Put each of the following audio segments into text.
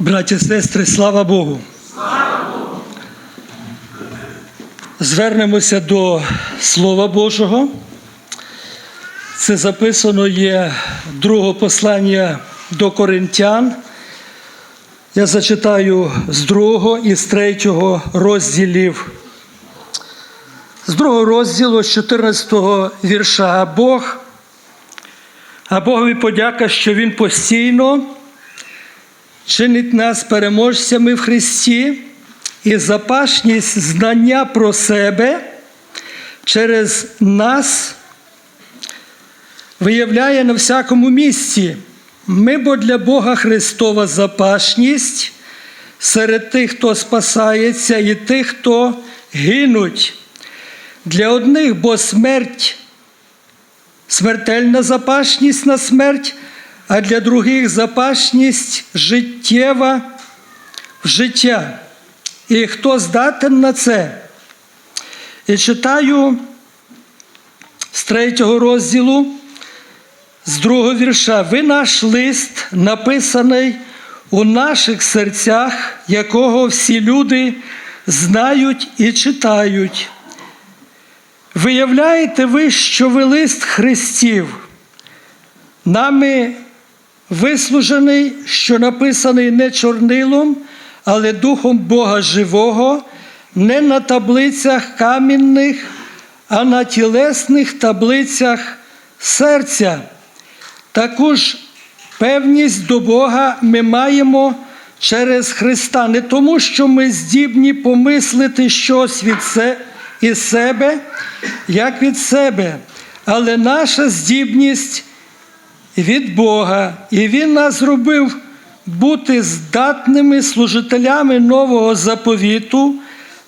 Браті сестри, слава Богу. Звернемося до Слова Божого. Це записано є другого послання до Коринтян. Я зачитаю з другого і з третього розділів. З другого розділу, з 14 вірша, а Бог, а Богові подяка, що Він постійно чинить нас переможцями в Христі і запашність знання про себе через нас виявляє на всякому місці. Ми бо для Бога Христова запашність серед тих, хто спасається, і тих, хто гинуть. Для одних, бо смерть, смертельна запашність на смерть, а для других запашність життєва в життя. І хто здатен на це? І читаю з третього розділу, з другого вірша. Ви наш лист, написаний у наших серцях, якого всі люди знають і читають. Виявляєте ви, що ви лист Христів, нами вислужений, що написаний не чорнилом, але Духом Бога Живого, не на таблицях камінних, а на тілесних таблицях серця. Таку ж певність до Бога ми маємо через Христа, не тому, що ми здібні помислити щось від се, із себе, як від себе, але наша здібність від Бога, і Він нас зробив бути здатними служителями нового заповіту,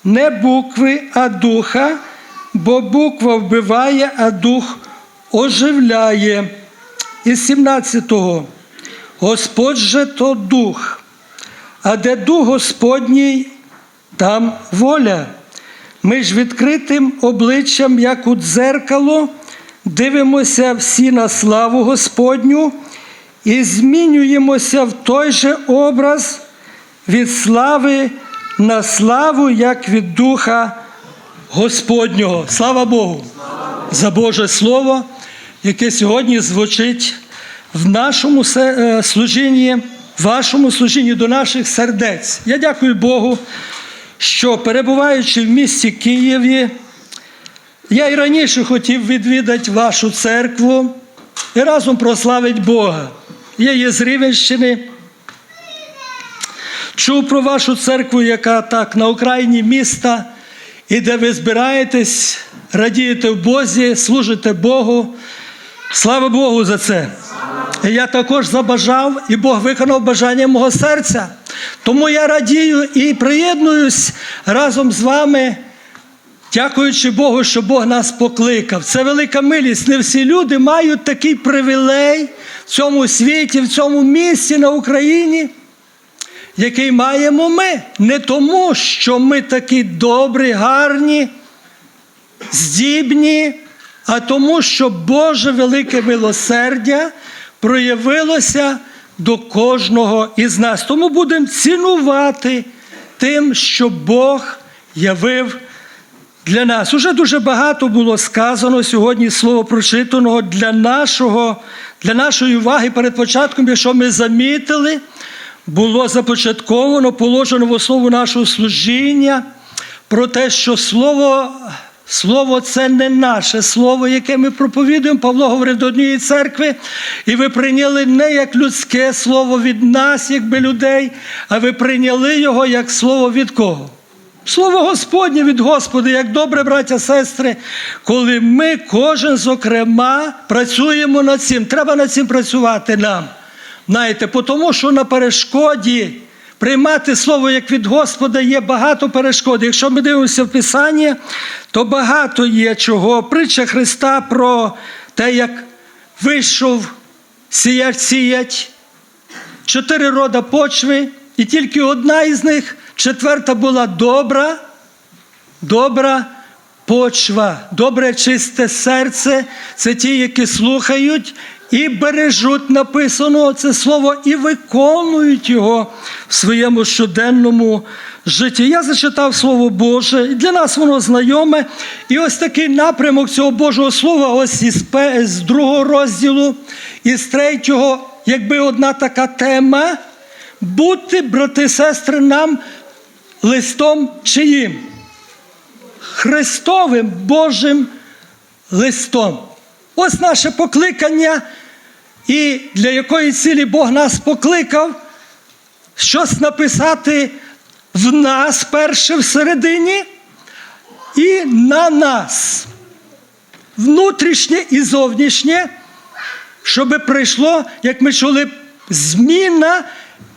не букви, а духа, бо буква вбиває, а дух оживляє. Із 17-го. Господь же то дух, а де дух Господній, там воля. Ми ж відкритим обличчям, як у дзеркало, дивимося всі на славу Господню і змінюємося в той же образ від слави на славу, як від Духа Господнього. Слава Богу! За Боже Слово, яке сьогодні звучить в нашому е, служінні, вашому служінні до наших сердець. Я дякую Богу, що перебуваючи в місті Києві, я і раніше хотів відвідати вашу церкву і разом прославити Бога. Я є з Рівенщини. Чув про вашу церкву, яка так на окраїні міста, і де ви збираєтесь, радієте в Бозі, служите Богу. Слава Богу за це. І я також забажав, і Бог виконав бажання мого серця. Тому я радію і приєднуюсь разом з вами, дякуючи Богу, що Бог нас покликав. Це велика милість. Не всі люди мають такий привілей в цьому світі, в цьому місці на Україні, який маємо ми. Не тому, що ми такі добрі, гарні, здібні, а тому, що Боже велике милосердя проявилося до кожного із нас. Тому будемо цінувати тим, що Бог явив для нас. Уже дуже багато було сказано сьогодні слово прочитаного для нашого, для нашої уваги перед початком, якщо ми замітили, було започатковано, положено в основу нашого служіння про те, що слово. Слово це не наше слово, яке ми проповідуємо. Павло говорив до однієї церкви, і ви прийняли не як людське слово від нас, якби людей, а ви прийняли його як слово від кого? Слово Господнє від Господа, як добре, браття, сестри, коли ми кожен зокрема працюємо над цим. Треба над цим працювати нам. Знаєте, тому що на перешкоді приймати слово як від Господа є багато перешкод. Якщо ми дивимося в Писання, то багато є чого. Притча Христа про те, як вийшов сіять сіять, чотири рода почви, і тільки одна із них, четверта була добра, добра почва, добре чисте серце це ті, які слухають і бережуть написано це слово, і виконують його в своєму щоденному житті. Я зачитав Слово Боже, і для нас воно знайоме. І ось такий напрямок цього Божого Слова, ось із, з другого розділу, і з третього, якби одна така тема. Бути, брати сестри, нам листом чиїм? Христовим Божим листом. Ось наше покликання, і для якої цілі Бог нас покликав, щось написати в нас перше всередині і на нас. Внутрішнє і зовнішнє, щоб прийшло, як ми чули, зміна,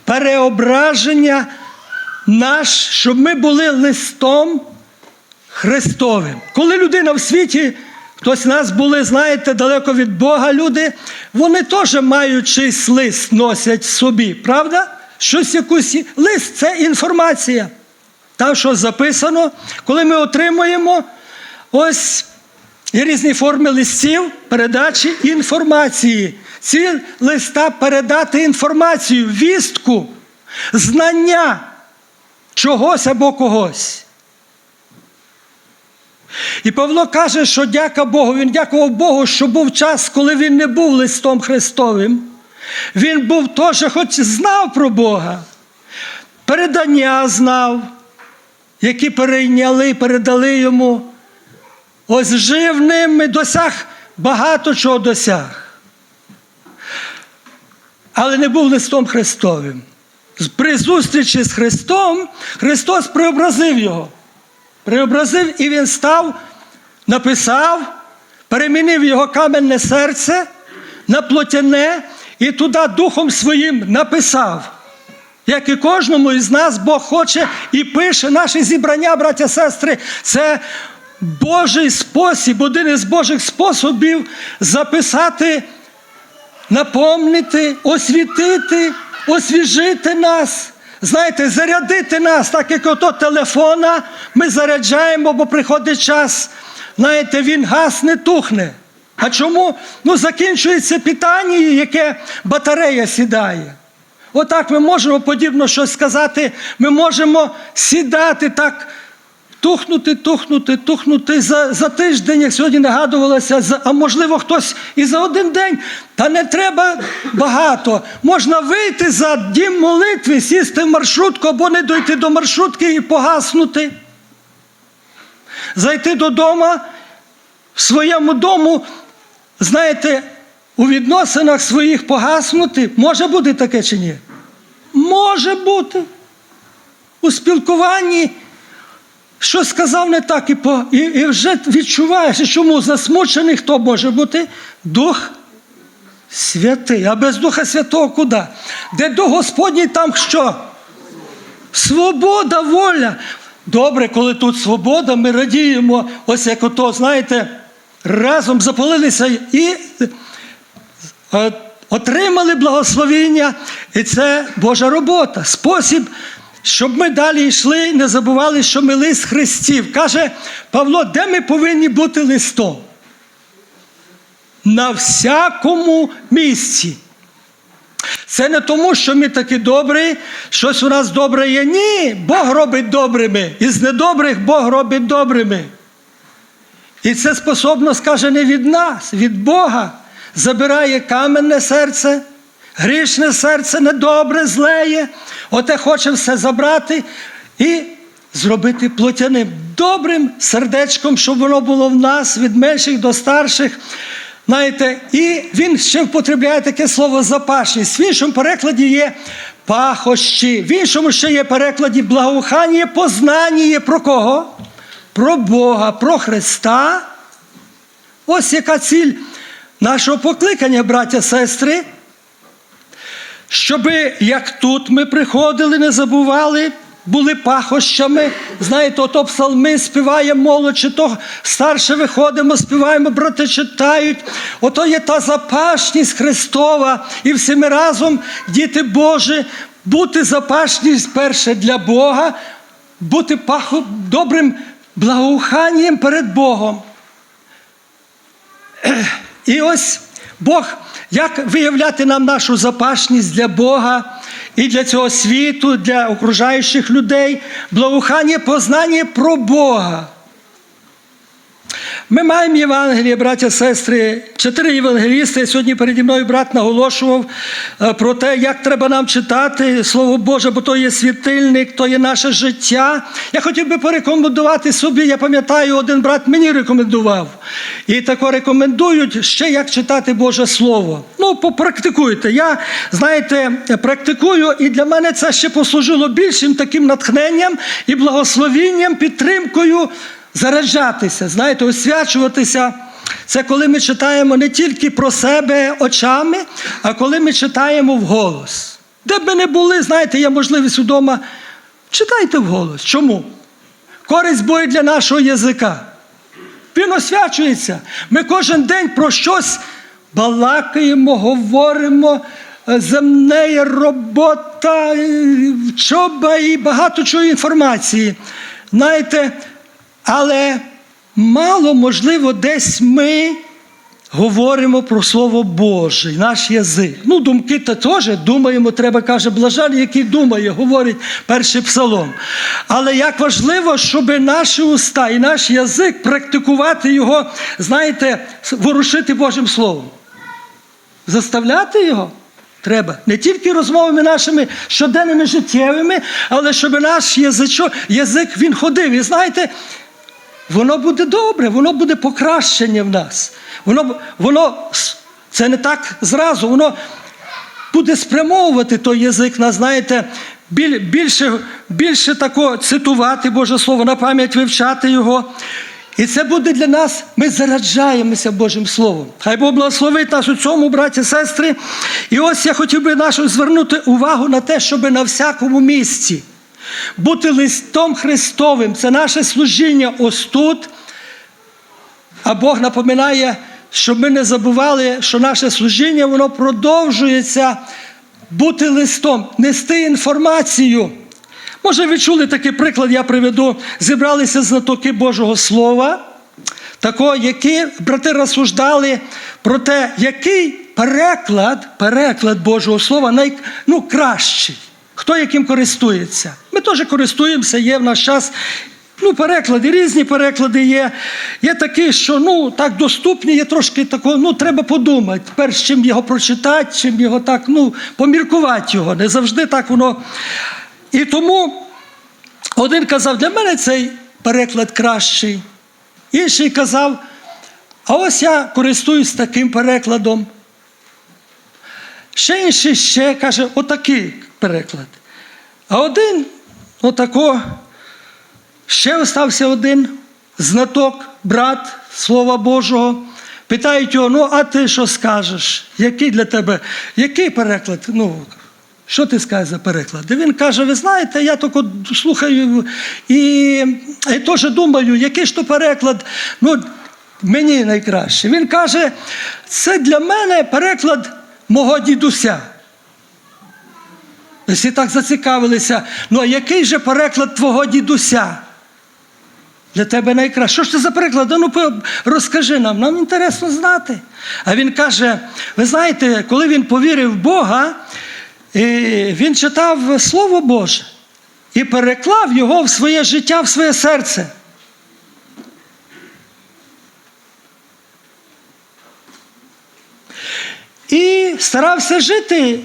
переображення наш, щоб ми були листом Христовим. Коли людина в світі, хтось з нас були, знаєте, далеко від Бога люди, вони теж мають чийсь лист носять собі, правда? Щось якусь лист це інформація. Там щось записано, коли ми отримуємо ось різні форми листів передачі інформації. Ці листа передати інформацію, вістку, знання чогось або когось. І Павло каже, що дяка Богу, він дякував Богу, що був час, коли він не був листом Христовим. Він був теж, хоч знав про Бога, передання знав, які перейняли, передали йому. Ось жив ними, досяг багато чого досяг. Але не був листом Христовим. При зустрічі з Христом Христос преобразив його преобразив, і він став, написав, перемінив його каменне серце на плотяне і туди Духом Своїм написав. Як і кожному із нас Бог хоче і пише наші зібрання, браття сестри, це Божий спосіб, один із Божих способів записати, напомнити, освітити, освіжити нас. Знаєте, зарядити нас, так як ото телефона, ми заряджаємо, бо приходить час. Знаєте, він гасне, тухне. А чому? Ну, закінчується питання, яке батарея сідає. Отак ми можемо подібно щось сказати. Ми можемо сідати так, тухнути, тухнути, тухнути за, за тиждень, як сьогодні нагадувалося, за, а можливо, хтось і за один день. Та не треба багато. Можна вийти за дім молитви, сісти в маршрутку або не дойти до маршрутки і погаснути. Зайти додому, в своєму дому, знаєте, у відносинах своїх погаснути. Може бути таке чи ні? Може бути. У спілкуванні що сказав не так, і по, і, і вже відчуваєш, чому засмучений хто може бути? Дух Святий. А без Духа Святого куди? Де Дух Господній, там що? Свобода, воля. Добре, коли тут свобода, ми радіємо, ось як ото, знаєте, разом запалилися і е, отримали благословіння. І це Божа робота. Спосіб щоб ми далі йшли не забували, що ми лист Христів. Каже Павло, де ми повинні бути листом? На всякому місці. Це не тому, що ми такі добрі, щось у нас добре є. Ні, Бог робить добрими. Із недобрих Бог робить добрими. І це способно, скаже, не від нас, від Бога. Забирає каменне серце. Грішне серце недобре, злеє, оте хоче все забрати і зробити плотяним добрим сердечком, щоб воно було в нас від менших до старших. Знаєте, І він ще впотребляє таке слово запашність. В іншому перекладі є пахощі, в іншому ще є перекладі благоухання, познання про кого? Про Бога, про Христа. Ось яка ціль нашого покликання, браття, сестри. Щоби, як тут ми приходили, не забували, були пахощами. Знаєте, ото псалми співаємо молодь, то старше виходимо, співаємо, брати читають. Ото є та запашність Христова. І всі ми разом, діти Божі, бути запашність перше для Бога, бути паху, добрим благоуханням перед Богом. І ось Бог, як виявляти нам нашу запашність для Бога і для цього світу, для окружаючих людей, благоухання познання про Бога. Ми маємо Євангеліє, браття, сестри, чотири євангелісти. Сьогодні переді мною брат наголошував е, про те, як треба нам читати Слово Боже, бо то є світильник, то є наше життя. Я хотів би порекомендувати собі. Я пам'ятаю, один брат мені рекомендував. І тако рекомендують ще, як читати Боже Слово. Ну, попрактикуйте. Я, знаєте, практикую, і для мене це ще послужило більшим таким натхненням і благословінням, підтримкою заряджатися, знаєте, освячуватися. Це коли ми читаємо не тільки про себе очами, а коли ми читаємо вголос. Де б ми не були, знаєте, є можливість вдома. Читайте вголос. Чому? Користь буде для нашого язика. Він освячується. Ми кожен день про щось балакаємо, говоримо. Земне робота, е, вчоба і багато чого інформації. Знаєте, але мало, можливо, десь ми говоримо про Слово Боже, наш язик. Ну, думки то теж думаємо, треба, каже, блажен, який думає, говорить перший псалом. Але як важливо, щоб наші уста і наш язик практикувати його, знаєте, ворушити Божим Словом. Заставляти його треба не тільки розмовами нашими щоденними життєвими, але щоб наш язичок, язик він ходив. І знаєте, воно буде добре, воно буде покращення в нас. Воно, воно це не так зразу, воно буде спрямовувати той язик на, знаєте, біль, більше, більше тако цитувати Боже Слово, на пам'ять вивчати його. І це буде для нас, ми заряджаємося Божим Словом. Хай Бог благословить нас у цьому, браті, сестри. І ось я хотів би нашу звернути увагу на те, щоб на всякому місці бути листом Христовим. Це наше служіння ось тут. А Бог напоминає, щоб ми не забували, що наше служіння воно продовжується бути листом, нести інформацію. Може, ви чули такий приклад, я приведу. Зібралися знатоки Божого Слова, такого, які брати розсуждали про те, який переклад, переклад Божого Слова най, ну. Хто яким користується. Ми теж користуємося, є в наш час. Ну, переклади, різні переклади є. Є такі, що ну, так доступні, є трошки такого, ну, треба подумати, перш чим його прочитати, чим його так, ну, поміркувати його. Не завжди так воно. І тому один казав, для мене цей переклад кращий. Інший казав, а ось я користуюсь таким перекладом. Ще інший ще каже, отакий переклад. А один, отако, ще остався один знаток, брат Слова Божого. Питають його, ну, а ти що скажеш? Який для тебе, який переклад? Ну, що ти скажеш за переклад? І він каже: ви знаєте, я тільки слухаю і, і теж думаю, який ж то переклад ну, мені найкраще. Він каже, це для мене переклад мого дідуся. Всі так зацікавилися. Ну, а який же переклад твого дідуся? Для тебе найкраще. Що ж це за переклад? Ну розкажи нам, нам інтересно знати. А він каже: ви знаєте, коли він повірив в Бога, він читав Слово Боже і переклав його в своє життя, в своє серце. І старався жити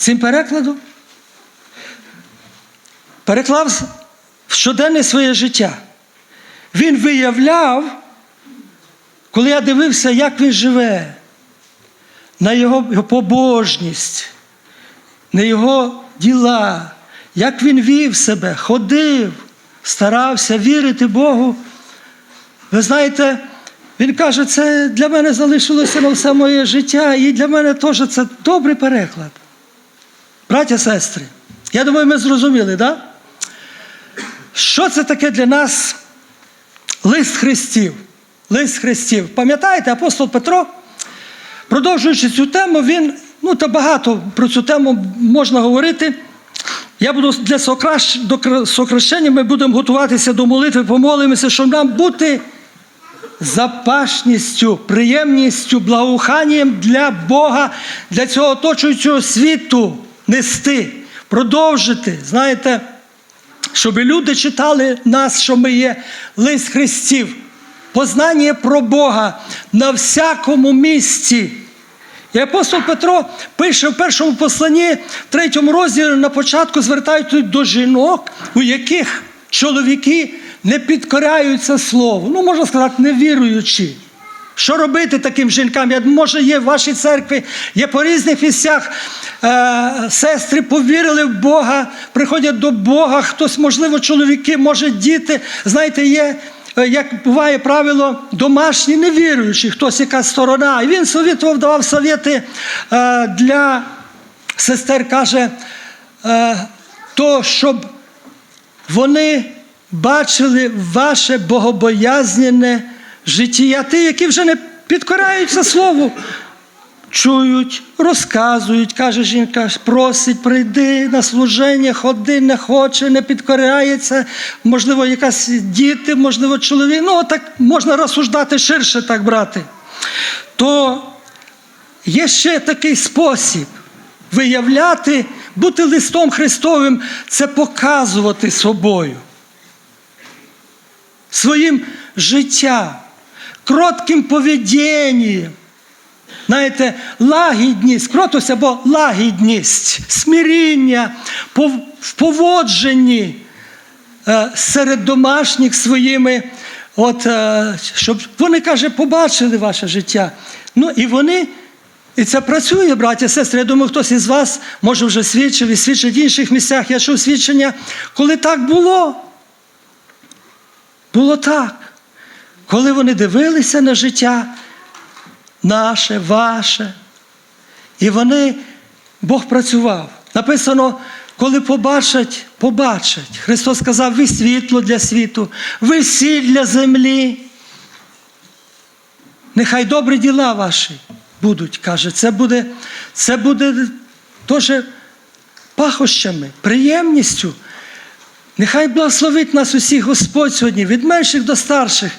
цим перекладом. Переклав в щоденне своє життя. Він виявляв, коли я дивився, як він живе, на його побожність, на його діла, як він вів себе, ходив, старався вірити Богу. Ви знаєте, він каже, це для мене залишилося на все моє життя, і для мене теж це добрий переклад. Браття, сестри, я думаю, ми зрозуміли. Да? Що це таке для нас лист Христів? Лист Христів. Пам'ятаєте, апостол Петро, продовжуючи цю тему, він, ну та багато про цю тему можна говорити. Я буду для сокращ... до сокращення, ми будемо готуватися до молитви, помолимося, щоб нам бути запашністю, приємністю, благоуханням для Бога, для цього оточуючого світу. Нести, продовжити. Знаєте, щоб люди читали нас, що ми є лист Христів, познання про Бога на всякому місці. І апостол Петро пише в першому посланні, в третьому розділі на початку звертають до жінок, у яких чоловіки не підкоряються слову. Ну, можна сказати, невіруючі. Що робити таким жінкам? Я, може, є в вашій церкві, є по різних місцях е, сестри повірили в Бога, приходять до Бога, хтось, можливо, чоловіки, може, діти. Знаєте, є, е, як буває правило, домашні невіруючі, хтось якась сторона. І він совітував, давав совєти е, для сестер, каже, е, то, щоб вони бачили ваше богобоязнене життя. Ті, які вже не підкоряються слову, чують, розказують, каже жінка, просить, прийди на служення, ходи, не хоче, не підкоряється. Можливо, якась діти, можливо, чоловік. Ну, так можна розсуждати ширше так брати. То є ще такий спосіб виявляти, бути листом Христовим це показувати собою. Своїм життям, кротким поведінням. Знаєте, лагідність, кротость або лагідність, смиріння в поводженні е, серед домашніх своїми, от, е, щоб вони, каже, побачили ваше життя. Ну і вони, і це працює, браття, сестри. Я думаю, хтось із вас може вже свідчив і свідчить в інших місцях. Я чув свідчення, коли так було. Було так. Коли вони дивилися на життя наше, ваше, і вони, Бог працював. Написано, коли побачать, побачать. Христос сказав, ви світло для світу, ви сіль для землі. Нехай добрі діла ваші будуть, каже. Це буде, це буде теж пахощами, приємністю. Нехай благословить нас усіх Господь сьогодні, від менших до старших.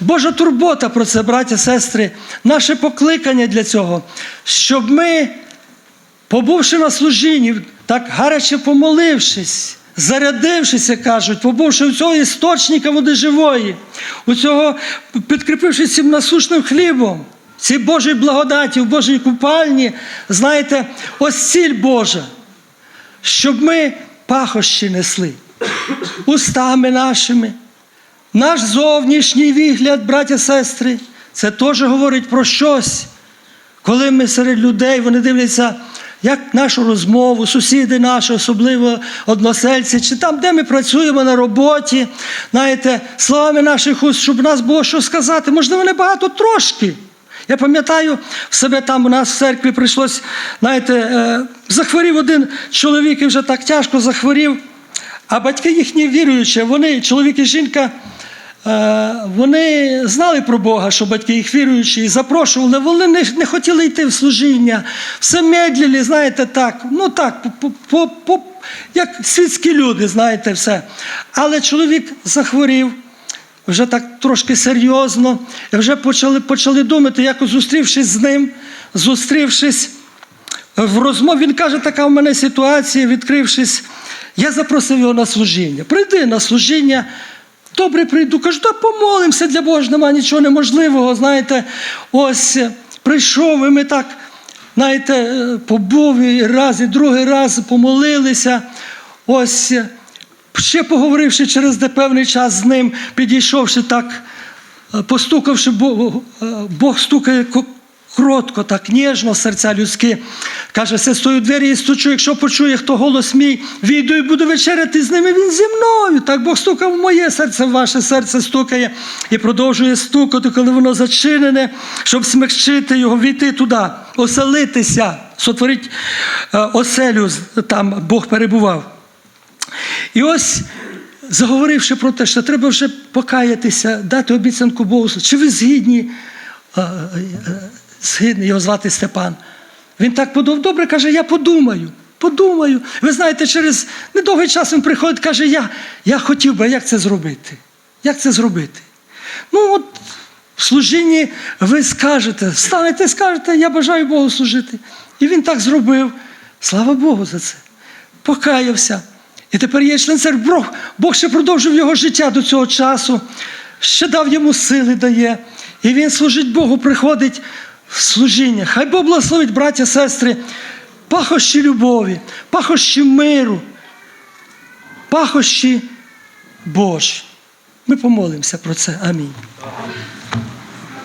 Божа турбота про це, браття, сестри, наше покликання для цього, щоб ми, побувши на служінні, так гаряче помолившись, зарядившись, як кажуть, побувши у цього істочника води живої, у цього, підкріпившись цим насушним хлібом, цій Божій благодаті, в Божій купальні, знаєте, ось ціль Божа, щоб ми пахощі несли устами нашими. Наш зовнішній вигляд, браття сестри, це теж говорить про щось. Коли ми серед людей, вони дивляться, як нашу розмову, сусіди наші, особливо односельці, чи там, де ми працюємо на роботі, знаєте, словами наших уст, щоб у нас було що сказати, можливо, не багато трошки. Я пам'ятаю, в себе там у нас в церкві прийшлось, знаєте, е, захворів один чоловік і вже так тяжко захворів. А батьки їхні віруючі, вони, чоловік і жінка, вони знали про Бога, що батьки їх віруючі, і запрошували, вони не, не хотіли йти в служіння, все медлили, знаєте, так, ну так, як світські люди, знаєте, все. Але чоловік захворів. Вже так трошки серйозно, і вже почали, почали думати, як зустрівшись з ним, зустрівшись в розмові, він каже, така в мене ситуація, відкрившись, я запросив його на служіння. Прийди на служіння. Добре, прийду. Кажу, та помолимося для Бога, нема нічого неможливого. Знаєте, ось е, прийшов, і ми так, знаєте, е, побув і раз, і другий раз помолилися. Ось, е, ще поговоривши через де певний час з ним, підійшовши так, постукавши, Бог, стукає кротко, так ніжно, серця людські. Каже, все стою у двері і стучу, якщо почує, хто голос мій, війду і буду вечеряти з ними, він зі мною. Так Бог стукав в моє серце, в ваше серце стукає і продовжує стукати, коли воно зачинене, щоб смягчити його, війти туди, оселитися, сотворити е, оселю, там Бог перебував. І ось, заговоривши про те, що треба вже покаятися, дати обіцянку Богу, чи ви згідні, згідні, його звати Степан. Він так подумав, добре, каже, я подумаю, подумаю. Ви знаєте, через недовгий час він приходить, каже, я, я хотів би, як це зробити? Як це зробити? Ну, от в служінні ви скажете, станете, скажете, я бажаю Богу служити. І він так зробив. Слава Богу за це. Покаявся. І тепер є член церкви. Бог, ще продовжив його життя до цього часу, ще дав йому сили дає. І він служить Богу, приходить служіння. Хай Бог благословить, браття, сестри, пахощі любові, пахощі миру, пахощі Божі. Ми помолимося про це. Амінь.